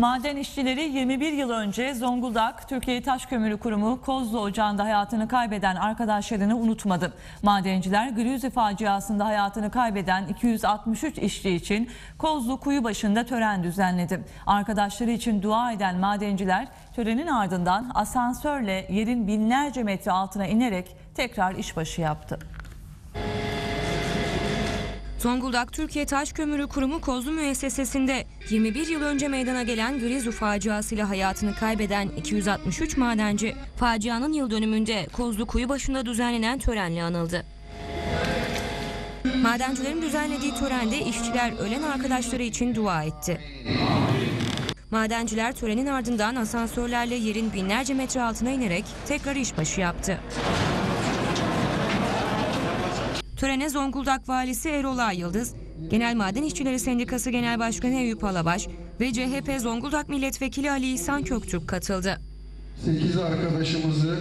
Maden işçileri 21 yıl önce Zonguldak Türkiye Taş Kömürü Kurumu Kozlu Ocağı'nda hayatını kaybeden arkadaşlarını unutmadı. Madenciler Gülüzü faciasında hayatını kaybeden 263 işçi için Kozlu kuyu başında tören düzenledi. Arkadaşları için dua eden madenciler törenin ardından asansörle yerin binlerce metre altına inerek tekrar işbaşı yaptı. Zonguldak Türkiye Taş Kömürü Kurumu Kozlu Müessesesi'nde 21 yıl önce meydana gelen Grizu faciasıyla hayatını kaybeden 263 madenci facianın yıl dönümünde Kozlu kuyu başında düzenlenen törenle anıldı. Madencilerin düzenlediği törende işçiler ölen arkadaşları için dua etti. Madenciler törenin ardından asansörlerle yerin binlerce metre altına inerek tekrar işbaşı yaptı. Törene Zonguldak Valisi Erol Yıldız, Genel Maden İşçileri Sendikası Genel Başkanı Eyüp Alabaş ve CHP Zonguldak Milletvekili Ali İhsan Köktürk katıldı. 8 arkadaşımızı